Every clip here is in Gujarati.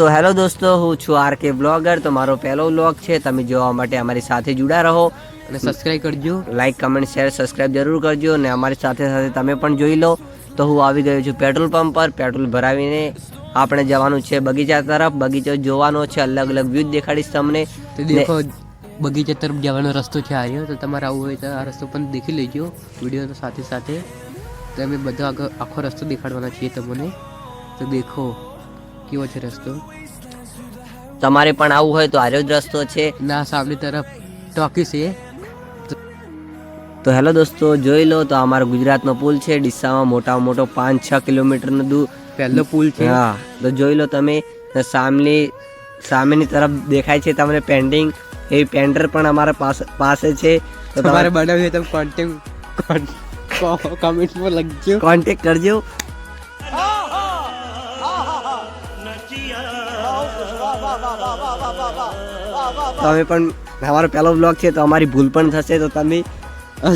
તો હેલો દોસ્તો હું છું આર કે બ્લોગર. તો મારો પહેલો વ્લોગ છે. તમે જોવા માટે અમારી સાથે જુડા રહો. અને સબસ્ક્રાઇબ કરજો. લાઈક કમેન્ટ શેર સબસ્ક્રાઇબ જરૂર કરજો. અને અમારી સાથે સાથે તમે પણ જોઈ લો. તો હું આવી ગયો છું પેટ્રોલ પંપ પર. પેટ્રોલ ભરાવીને આપણે જવાનું છે બગીચા તરફ. બગીચો જોવાનો છે. અલગ અલગ વ્યૂ દેખાડીશ તમને. દેખો બગીચા તરફ જવાનો રસ્તો છે આવ્યો તો તમારે આવું હોય તો આ રસ્તો પણ દેખી લેજો. વીડિયો સાથે સાથે. તમે બધો આખો રસ્તો દેખાડવાના છીએ તમને. તો દેખો. કેવો છે રસ્તો? તમારે પણ આવવું હોય તો આર્યો જ રસ્તો છે. ના સામની તરફ ટોકી છે. તો હેલો દોસ્તો જોઈ લો તો અમારો ગુજરાતનો પુલ છે ડીસામાં મોટામાં મોટો પાંચ છ કિલોમીટરનો દૂર પહેલો પુલ છે. હા તો જોઈ લો તમે સામેની સામેની તરફ દેખાય છે તમને પેન્ટિંગ એ પેન્ટર પણ અમારા પાસે પાસે છે. તો તમારે બનાવી બનાવ્યું હોય તો કોન્ટેક્ટ કોમેન્ટમાં લખજો. કોન્ટેક્ટ કરજો. તમે પણ અમારો પહેલો બ્લોગ છે તો અમારી ભૂલ પણ થશે તો તમે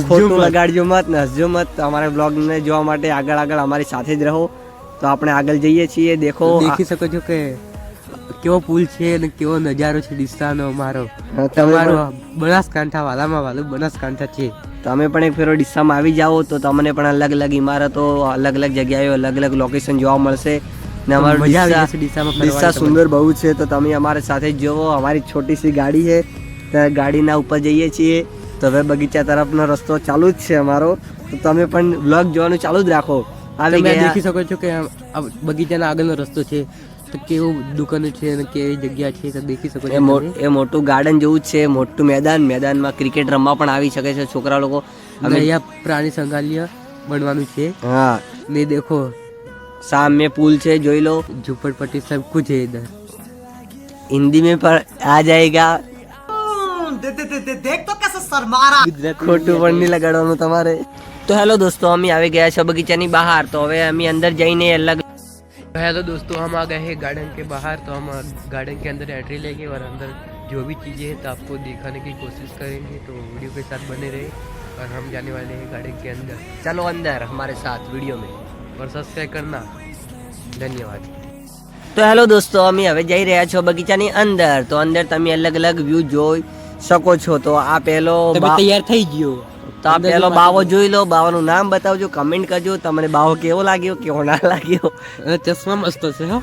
ખોટું લગાડજો મત ને હસજો મત. તો અમારા બ્લોગને જોવા માટે આગળ આગળ અમારી સાથે જ રહો. તો આપણે આગળ જઈએ છીએ દેખો. દેખી શકો છો કે કેવો પુલ છે અને કેવો નજારો છે ડીસાનો અમારો. તમારો બનાસકાંઠા વાલામાં વાલું બનાસકાંઠા છે. તમે પણ એક ફેરો ડીસામાં આવી જાઓ તો તમને પણ અલગ અલગ ઇમારતો અલગ અલગ જગ્યાએ અલગ અલગ લોકેશન જોવા મળશે. ને અમારું ડીસા. સુંદર બહુ છે તો તમે અમારે સાથે જોવો અમારી છોટી સી ગાડી છે. તો ગાડીના ઉપર જઈએ છીએ. તો હવે બગીચા તરફનો રસ્તો ચાલુ જ છે અમારો. તો તમે પણ વ્લોગ જોવાનું ચાલુ જ રાખો. આવી દેખી શકો છો કે બગીચાના આગળનો રસ્તો છે. તો કેવું દુકાનો છે અને કેવી જગ્યા છે તો દેખી શકો છો એ મોટું ગાર્ડન જેવું છે. મોટું મેદાન. મેદાનમાં ક્રિકેટ રમવા પણ આવી શકે છે છોકરા લોકો. અમે અહીંયા પ્રાણી સંગ્રહાલય બનવાનું છે. હા. ને દેખો સામે પુલ છે જોઈ લો झुपड़पट्टी सब कुछ है इधर हिंदी में पर आ जाएगा ખોટું પણ નહીં લગાડવાનું તમારે તો હેલો દોસ્તો અમે આવી ગયા છે બગીચાની બહાર તો હવે અમે અંદર જઈને અલગ हेलो दोस्तों हम आ गए हैं गार्डन के बाहर तो हम गार्डन के अंदर एंट्री लेंगे और अंदर जो भी चीज़ें हैं तो आपको दिखाने की कोशिश करेंगे तो वीडियो के साथ बने रहे और हम जाने वाले हैं गार्डन के अंदर चलो अंदर हमारे साथ वीडियो में और सब्सक्राइब करना धन्यवाद તો હેલો દોસ્તો અમે હવે જઈ રહ્યા છો બગીચાની અંદર તો અંદર તમે અલગ અલગ વ્યૂ જોઈ શકો છો તો આ પહેલો તમે બા- તૈયાર થઈ ગયો તો આ પહેલો બાવો જોઈ લો બાવાનું નામ બતાવજો કમેન્ટ કરજો તમને બાવો કેવો લાગ્યો કેવો ના લાગ્યો અને ચશ્મા મસ્ત છે હો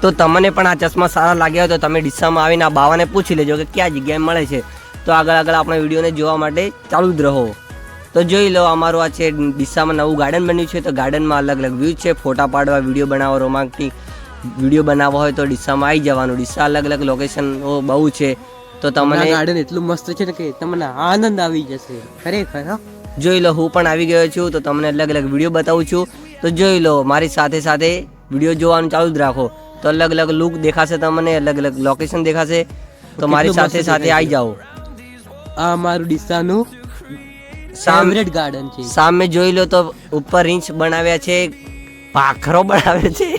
તો તમને પણ આ ચશ્મા સારા લાગ્યા હોય તો તમે ડીસામાં આવીને આ બાવાને પૂછી લેજો કે કયા જગ્યાએ મળે છે તો આગળ આગળ આપણા વિડીયોને જોવા માટે ચાલુ જ રહો. તો જોઈ લો અમારું આ છે ડીસામાં નવું ગાર્ડન બન્યું છે તો ગાર્ડનમાં અલગ અલગ વ્યૂ છે ફોટા પાડવા વીડિયો બનાવવા રોમાંટિક વીડિયો બનાવવા હોય તો ડીસામાં આવી જવાનું. ડીસા અલગ અલગ લોકેશનો બહુ છે તો તમને ગાર્ડન એટલું મસ્ત છે ને કે તમને આનંદ આવી જશે. ખરેખર જોઈ લો હું પણ આવી ગયો છું તો તમને અલગ અલગ વીડિયો બતાવું છું. તો જોઈ લો મારી સાથે સાથે વીડિયો જોવાનું ચાલુ જ રાખો. તો અલગ અલગ લુક દેખાશે તમને અલગ અલગ લોકેશન દેખાશે. તો મારી સાથે સાથે આવી જાઓ. આ મારું ડીસાનું સામરેટ ગાર્ડન છે. સામે જોઈ લો તો ઉપર રીંછ બનાવ્યા છે પાખરો બનાવ્યો છે.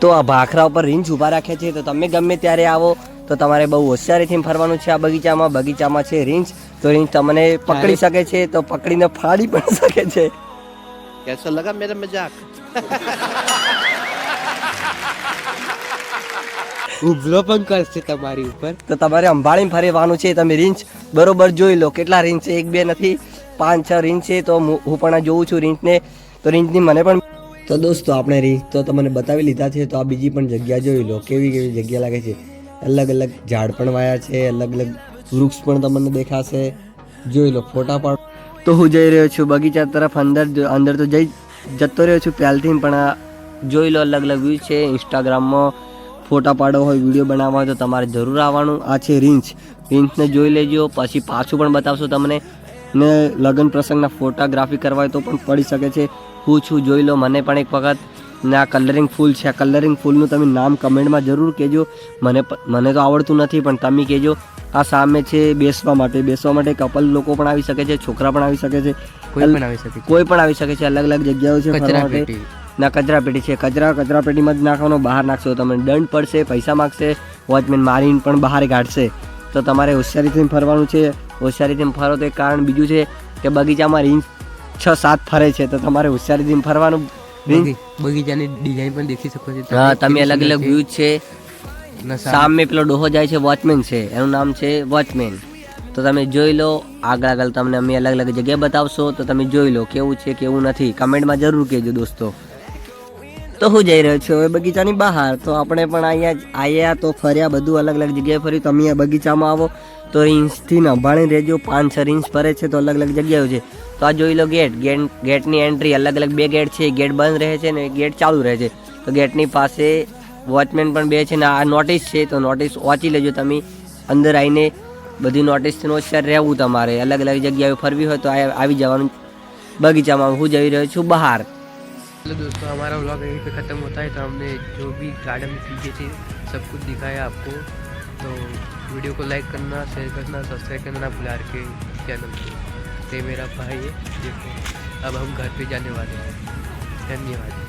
તો આ ભાખરા ઉપર રીંછ ઊભા રાખ્યા છે તો તમે ગમે ત્યારે આવો તો તમારે બહુ હોશિયારીથી ફરવાનું છે આ બગીચામાં. બગીચામાં છે રીંછ તો રીંછ તમને પકડી શકે છે તો પકડીને ફાડી પણ શકે છે. કેસો લગા મેરે મજાક? ઉભરો પણ કરશે તમારી ઉપર. તો તમારે સંભાળીને ફરેવાનું છે તમે રીંચ બરોબર જોઈ લો. કેટલા રીંચ છે? એક, બે નથી. પાંચ, છ રીંચ છે. તો હું પણ જોઉં છું રીંચને તો રીંચની મને પણ તો દોસ્તો, આપણે રીંચ તો તમને બતાવી લીધા છે. તો આ બીજી પણ જગ્યા જોઈ લો. કેવી કેવી જગ્યા લાગે છે? અલગ અલગ ઝાડ પણ વાયા છે. અલગ અલગ વૃક્ષ પણ તમને દેખાશે. જોઈ લો, ફોટા પાડ તો હું જઈ રહ્યો છું બગીચા તરફ. અંદર અંદર તો જઈ જતો રહ્યો છું પહેલથી, પણ જોઈ લો, અલગ અલગ વ્યૂ છે. ઇન્સ્ટાગ્રામમાં ફોટા પાડવો હોય વીડિયો બનાવવા હોય તો તમારે જરૂર આવવાનું. આ છે રીંછ. રીંછને જોઈ લેજો પછી પાછું પણ બતાવશું તમને. ને લગ્ન પ્રસંગના ફોટોગ્રાફી કરવા હોય તો પણ પડી શકે છે. હું છું જોઈ લો મને પણ એક વખત. ને આ કલરિંગ ફૂલ છે. આ કલરિંગ ફૂલનું તમે નામ કમેન્ટમાં જરૂર કહેજો. મને મને તો આવડતું નથી પણ તમે કહેજો. આ સામે છે બેસવા માટે. બેસવા માટે કપલ લોકો પણ આવી શકે છે છોકરા પણ આવી શકે છે. કોઈ પણ આવી શકે છે. કોઈ પણ આવી શકે છે. અલગ અલગ જગ્યાઓ છે ફરવા માટે. પેટી. ના કચરા પેટી છે. કચરા કચરા પેટીમાં જ નાખવાનો બહાર નાખશો. તમને દંડ પડશે પૈસા માગશે વોચમેન મારીને પણ બહાર કાઢશે. તો તમારે હોશિયારીથી ફરવાનું છે. હોશિયારીથી ફરો તો એક કારણ બીજું છે કે બગીચામાં રીંગ છ સાત ફરે છે. તો તમારે હોશિયારીથી ફરવાનું બગીચાની ડિઝાઇન પણ દેખી શકો છો. હા તમે અલગ અલગ વ્યૂ છે. સામે પેલો ડોહો જાય છે વોચમેન છે. એનું નામ છે વોચમેન. તો તમે જોઈ લો આગળ આગળ તમને અમે અલગ અલગ જગ્યાએ બતાવશો. તો તમે જોઈ લો કેવું છે કેવું નથી. કમેન્ટમાં જરૂર કહેજો દોસ્તો. તો હું જઈ રહ્યો છું. હવે બગીચાની બહાર. તો આપણે પણ અહીંયા આવ્યા તો ફર્યા બધું અલગ અલગ જગ્યાએ ફર્યું. તમે અહીંયા બગીચામાં આવો. તો રીંછથી નભાણી રહેજો. પાંચ છ રીંછ ફરે છે તો અલગ અલગ જગ્યાઓ છે. તો આ જોઈ લો ગેટ. ગેટ, ગેટની એન્ટ્રી અલગ અલગ બે ગેટ છે. ગેટ બંધ રહે છે ને ગેટ ચાલુ રહે છે. તો ગેટની પાસે વોચમેન પણ બે છે ને આ નોટિસ છે. તો નોટિસ વાંચી લેજો તમે. અંદર આવીને બધી નોટિસથી હોશિયાર રહેવું તમારે. અલગ અલગ જગ્યાએ ફરવી હોય તો આ- આવી જવાનું બગીચામાં. હું જઈ રહ્યો છું બહાર. हेलो दोस्तों, हमारा व्लॉग यहीं पे ख़त्म होता है। तो हमने जो भी गार्डन में सीखे थे, सब कुछ दिखाया आपको। तो वीडियो को लाइक करना शेयर करना सब्सक्राइब करना भुला के चैनल को ये मेरा भाई है, देखो, अब हम घर पे जाने वाले हैं। धन्यवाद।